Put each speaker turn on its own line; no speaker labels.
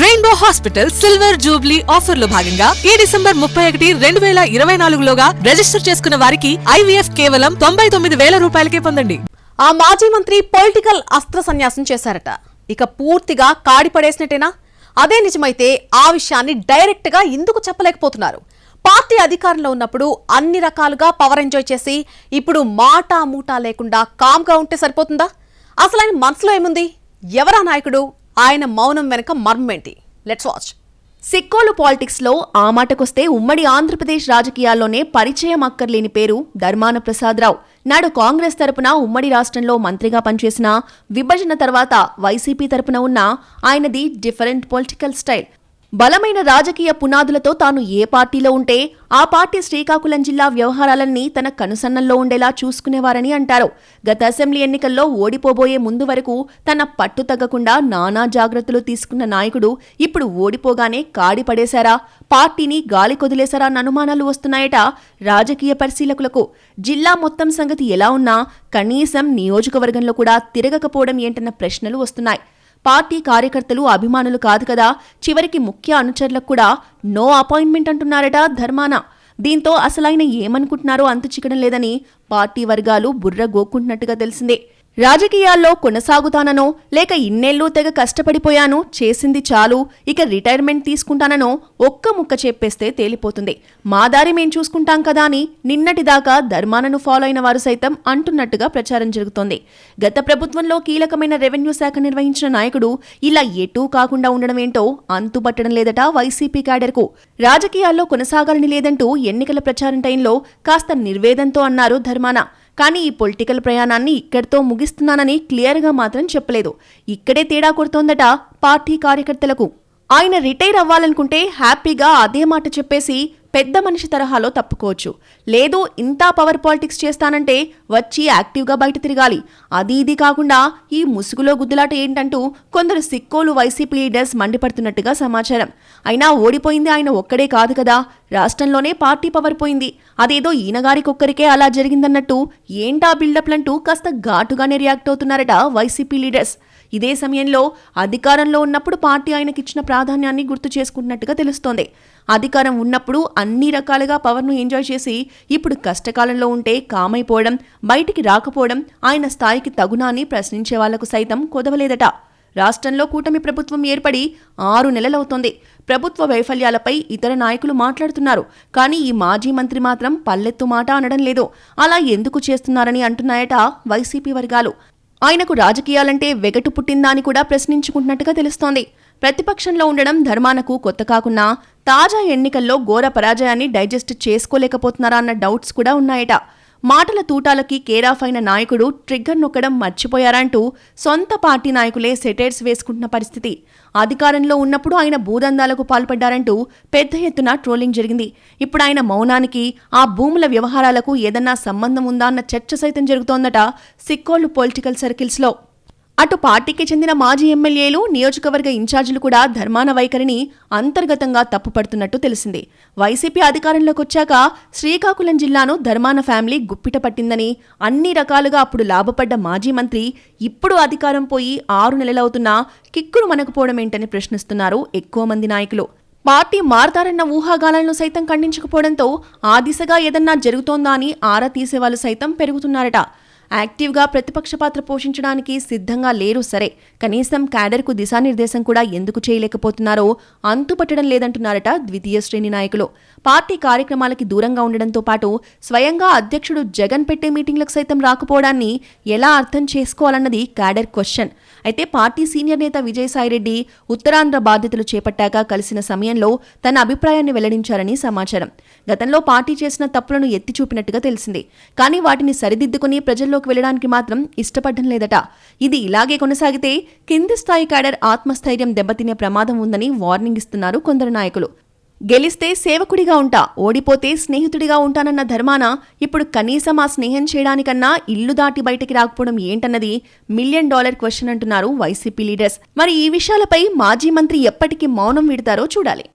Rainbow Hospital silver Jubilee ఆఫర్లో భాగంగా ఈ డిసెంబర్ ముప్పై ఒకటి రెండు వేల ఇరవై నాలుగులోగా రిజిస్టర్ చేసుకున్న వారికి ఐవీఎఫ్ కేవలం తొంభై తొమ్మిది వేల రూపాయలకే పొందండి.
ఆ మాజీ మంత్రి పొలిటికల్ అస్త్ర సన్యాసం చేశారట. ఇక పూర్తిగా కాడి పడేసినట్టేనా? అదే నిజమైతే ఆ విషయాన్ని డైరెక్ట్గా ఎందుకు చెప్పలేకపోతున్నారు? పార్టీ అధికారంలో ఉన్నప్పుడు అన్ని రకాలుగా పవర్ ఎంజాయ్ చేసి ఇప్పుడు మాటా మూటా లేకుండా కామ్గా ఉంటే సరిపోతుందా? అసలు ఆయన మనసులో ఏముంది? ఎవరా నాయకుడు? ఆయన మౌనం వెనక మర్మేంటి లెట్స్ వాచ్
సిక్కోలు పాలిటిక్స్లో ఆ మాటకొస్తే ఉమ్మడి ఆంధ్రప్రదేశ్ రాజకీయాల్లోనే పరిచయం అక్కర్లేని పేరు ధర్మాన ప్రసాదరావు. నాడు కాంగ్రెస్ తరపున ఉమ్మడి రాష్ట్రంలో మంత్రిగా పనిచేసిన విభజన తర్వాత వైసీపీ తరపున ఉన్న ఆయనది డిఫరెంట్ పొలిటికల్ స్టైల్. బలమైన రాజకీయ పునాదులతో తాను ఏ పార్టీలో ఉంటే ఆ పార్టీ శ్రీకాకుళం జిల్లా వ్యవహారాలన్నీ తన కనుసన్నల్లో ఉండేలా చూసుకునేవారని అంటారు. గత అసెంబ్లీ ఎన్నికల్లో ఓడిపోబోయే ముందు వరకు తన పట్టు తగ్గకుండా నానా జాగ్రత్తలు తీసుకున్న నాయకుడు ఇప్పుడు ఓడిపోగానే కాడి పడేశారా? పార్టీని గాలి కొదిలేశారా అన్న అనుమానాలు వస్తున్నాయట రాజకీయ పరిశీలకులకు. జిల్లా మొత్తం సంగతి ఎలా ఉన్నా కనీసం నియోజకవర్గంలో కూడా తిరగకపోవడం ఏంటన్న ప్రశ్నలు వస్తున్నాయి. పార్టీ కార్యకర్తలు అభిమానులు కాదు కదా చివరికి ముఖ్య అనుచరులకు కూడా నో అపాయింట్మెంట్ అంటున్నారట ధర్మాన. దీంతో అసలైన ఏమనుకుంటున్నారో అంతు చిక్కడం లేదని పార్టీ వర్గాలు బుర్ర గోక్కుంటున్నట్టుగా తెలిసిందే. రాజకీయాల్లో కొనసాగుతాననో లేక ఇన్నేళ్ళు తెగ కష్టపడిపోయాను చేసింది చాలు ఇక రిటైర్మెంట్ తీసుకుంటాననో ఒక్క ముక్క చెప్పేస్తే తేలిపోతుంది. మా దారి మేం చూసుకుంటాం కదా అని నిన్నటిదాకా ధర్మానను ఫాలో అయిన వారు సైతం అంటున్నట్టుగా ప్రచారం జరుగుతోంది. గత ప్రభుత్వంలో కీలకమైన రెవెన్యూ శాఖ నిర్వహించిన నాయకుడు ఇలా ఎటూ కాకుండా ఉండడం ఏంటో అంతుపట్టడం లేదట వైసీపీ క్యాడర్కు. రాజకీయాల్లో కొనసాగాలని లేదంటూ ఎన్నికల ప్రచారం టైంలో కాస్త నిర్వేదంతో అన్నారు ధర్మాన. కానీ ఈ పొలిటికల్ ప్రయాణాన్ని ఇక్కడితో ముగిస్తున్నానని క్లియర్గా మాత్రం చెప్పలేదు. ఇక్కడే తేడా కొడుతోందట పార్టీ కార్యకర్తలకు. ఆయన రిటైర్ అవ్వాలనుకుంటే హ్యాపీగా అదే మాట చెప్పేసి పెద్ద మనిషి తరహాలో తప్పుకోవచ్చు. లేదు ఇంత పవర్ పాలిటిక్స్ చేస్తానంటే వచ్చి యాక్టివ్గా బయట తిరగాలి. అది ఇది కాకుండా ఈ ముసుగులో గుద్దులాట ఏంటంటూ కొందరు సిక్కోలు వైసీపీ లీడర్స్ మండిపడుతున్నట్టుగా సమాచారం. అయినా ఓడిపోయింది ఆయన ఒక్కడే కాదు కదా. రాష్ట్రంలోనే పార్టీ పవర్ పోయింది. అదేదో ఈయనగారికొక్కరికే అలా జరిగిందన్నట్టు ఏంటా బిల్డప్లంటూ కాస్త ఘాటుగానే రియాక్ట్ అవుతున్నారట వైసీపీ లీడర్స్. ఇదే సమయంలో అధికారంలో ఉన్నప్పుడు పార్టీ ఆయనకిచ్చిన ప్రాధాన్యాన్ని గుర్తు చేసుకుంటున్నట్టుగా తెలుస్తోంది. అధికారం ఉన్నప్పుడు అన్ని రకాలుగా పవర్ను ఎంజాయ్ చేసి ఇప్పుడు కష్టకాలంలో ఉంటే కామైపోవడం బయటికి రాకపోవడం ఆయన స్థాయికి తగునా అని ప్రశ్నించే వాళ్ళకు సైతం కుదవలేదట. రాష్ట్రంలో కూటమి ప్రభుత్వం ఏర్పడి ఆరు నెలలవుతోంది. ప్రభుత్వ వైఫల్యాలపై ఇతర నాయకులు మాట్లాడుతున్నారు. కానీ ఈ మాజీ మంత్రి మాత్రం పల్లెత్తు మాట అనడం లేదు. అలా ఎందుకు చేస్తున్నారని అంటున్నాయట వైసీపీ వర్గాలు. ఆయనకు రాజకీయాలంటే వెగటు పుట్టిందా అని కూడా ప్రశ్నించుకుంటున్నట్టుగా తెలుస్తోంది. ప్రతిపక్షంలో ఉండడం ధర్మానకు కొత్త కాకున్నా తాజా ఎన్నికల్లో ఘోర పరాజయాన్ని డైజెస్ట్ చేసుకోలేకపోతున్నారా అన్న డౌట్స్ కూడా ఉన్నాయట. మాటల తూటాలకి కేరాఫ్ అయిన నాయకుడు ట్రిగ్గర్ నొక్కడం మర్చిపోయారంటూ సొంత పార్టీ నాయకులే సెటైర్స్ వేసుకుంటున్న పరిస్థితి. అధికారంలో ఉన్నప్పుడు ఆయన భూదందాలకు పాల్పడ్డారంటూ పెద్ద ఎత్తున ట్రోలింగ్ జరిగింది. ఇప్పుడు ఆయన మౌనానికి ఆ భూముల వ్యవహారాలకు ఏదన్నా సంబంధం ఉందా అన్న చర్చ సైతం జరుగుతోందట సిక్కోళ్ళు పొలిటికల్ సర్కిల్స్లో. అటు పార్టీకి చెందిన మాజీ ఎమ్మెల్యేలు నియోజకవర్గ ఇన్ఛార్జీలు కూడా ధర్మాన వైఖరిని అంతర్గతంగా తప్పుపడుతున్నట్టు తెలిసింది. వైసీపీ అధికారంలోకి వచ్చాక శ్రీకాకుళం జిల్లాను ధర్మాన ఫ్యామిలీ గుప్పిట పట్టిందని అన్ని రకాలుగా అప్పుడు లాభపడ్డ మాజీ మంత్రి ఇప్పుడు అధికారం పోయి ఆరు నెలలవుతున్నా కిక్కురు మనకపోవడం ఏంటని ప్రశ్నిస్తున్నారు ఎక్కువ మంది నాయకులు. పార్టీ మారతారన్న ఊహాగానాలను సైతం ఖండించకపోవడంతో ఆ దిశగా ఏదన్నా జరుగుతోందా అని ఆరా తీసేవాళ్ళు సైతం పెరుగుతున్నారట. యాక్టివ్గా ప్రతిపక్ష పాత్ర పోషించడానికి సిద్ధంగా లేరు సరే. కనీసం క్యాడర్కు దిశానిర్దేశం కూడా ఎందుకు చేయలేకపోతున్నారో అంతుపట్టడం లేదంటున్నారట ద్వితీయ శ్రేణి నాయకులు. పార్టీ కార్యక్రమాలకి దూరంగా ఉండడంతో పాటు స్వయంగా అధ్యక్షుడు జగన్ పెట్టే మీటింగ్లకు సైతం రాకపోవడాన్ని ఎలా అర్థం చేసుకోవాలన్నది క్యాడర్ క్వశ్చన్. అయితే పార్టీ సీనియర్ నేత విజయసాయిరెడ్డి ఉత్తరాంధ్ర బాధ్యతలు చేపట్టాక కలిసిన సమయంలో తన అభిప్రాయాన్ని వెల్లడించారని సమాచారం. గతంలో పార్టీ చేసిన తప్పులను ఎత్తి చూపినట్టుగా తెలిసింది. కానీ వాటిని సరిదిద్దుకుని ప్రజల్లో రంగంలోకి వెళ్ళడానికి మాత్రం ఇష్టపడడం లేదట. ఇది ఇలాగే కొనసాగితే కింది స్థాయి క్యాడర్ ఆత్మస్థైర్యం దెబ్బతినే ప్రమాదం ఉందని వార్నింగ్ ఇస్తున్నారు కొందరు నాయకులు. గెలిస్తే సేవకుడిగా ఉంటా ఓడిపోతే స్నేహితుడిగా ఉంటానన్న ధర్మాన ఇప్పుడు కనీసం ఆ స్నేహం చేయడానికన్నా ఇల్లు దాటి బయటికి రాకపోవడం ఏంటన్నది మిలియన్ డాలర్ క్వశ్చన్ అంటున్నారు వైసీపీ లీడర్స్. మరి ఈ విషయాలపై మాజీ మంత్రి ఎప్పటికీ మౌనం విడతారో చూడాలి.